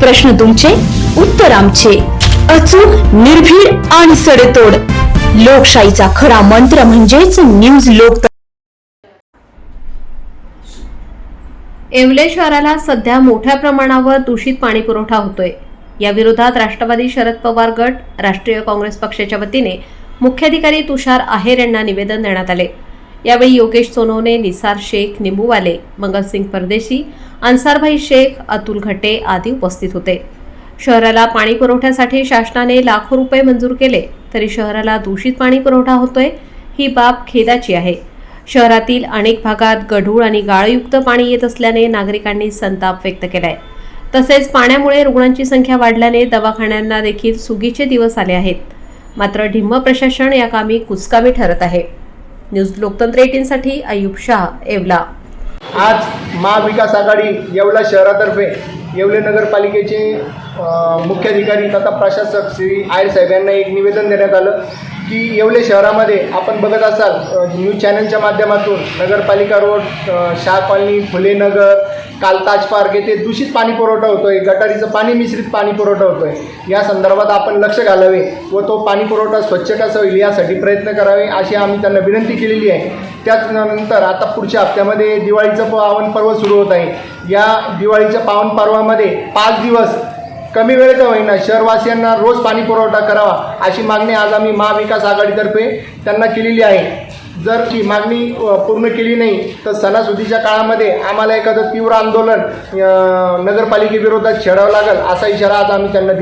प्रश्न तुमचे उत्तर आमचे. अचूक निर्भीड आणि सडेतोड. लोकशाहीचा खरा मंत्र म्हणजेच न्यूज लोक येवले शहराला सध्या मोठ्या प्रमाणावर दूषित पाणी पुरवठा होतोय. या विरोधात राष्ट्रवादी शरद पवार गट राष्ट्रीय काँग्रेस पक्षाच्या वतीने मुख्याधिकारी तुषार आहेर यांना निवेदन देण्यात आले. यावेळी योगेश सोनवणे निसार शेख निंबूवाले मंगलसिंग परदेशी अन्सारभाई शेख अतुल घटे आदी उपस्थित होते. शहराला पाणी पुरवठ्यासाठी शासनाने लाखो रुपये मंजूर केले तरी शहराला दूषित पाणी पुरवठा होतोय ही बाब खेदाची आहे. शहरातील अनेक भागात गढूळ आणि गाळयुक्त पाणी येत असल्याने नागरिकांनी संताप व्यक्त केलाय. तसेच पाण्यामुळे रुग्णांची संख्या वाढल्याने दवाखान्यांना देखील सुगीचे दिवस आले आहेत. मात्र ढिम्म प्रशासन या कामी कुचकामी ठरत आहे. न्यूज लोकतंत्र एटीनसाठी अयुब शाह येवला. आज महाविकास आघाडी येवला शहरातर्फे येवले नगरपालिकेचे मुख्याधिकारी तथा प्रशासक श्री आयर साहेब यांना एक निवेदन देण्यात आलं की येवले शहरामध्ये आपण बघत असाल न्यूज चॅनलच्या माध्यमातून नगरपालिका रोड शाह कॉलनी फुले नगर कालताज पार्क येथे दूषित पाणी पुरवठा होतोय गटारीचं पाणी मिश्रित पाणी पुरवठा होतोय. या संदर्भात आपण लक्ष घालावे व तो पाणी पुरवठा स्वच्छ कसा होईल यासाठी प्रयत्न करावे अशी आम्ही त्यांना विनंती केलेली आहे. त्याचनंतर आता पुढच्या हप्त्यामध्ये दिवाळीचं पावन पर्व सुरू होत आहे. या दिवाळीच्या पावन पर्वामध्ये पाच दिवस कमी वेळेत होईना. शहरवासियांना रोज पाणी पुरवठा करावा अशी मागणी आज आम्ही महाविकास आघाडीतर्फे त्यांना केलेली आहे. जर ती मागणी पूर्ण केली नाही तर सणासुदीच्या काळामध्ये आम्हाला एखादं तीव्र आंदोलन नगरपालिकेविरोधात छेडावं लागेल असा इशारा आज आम्ही त्यांना दिला.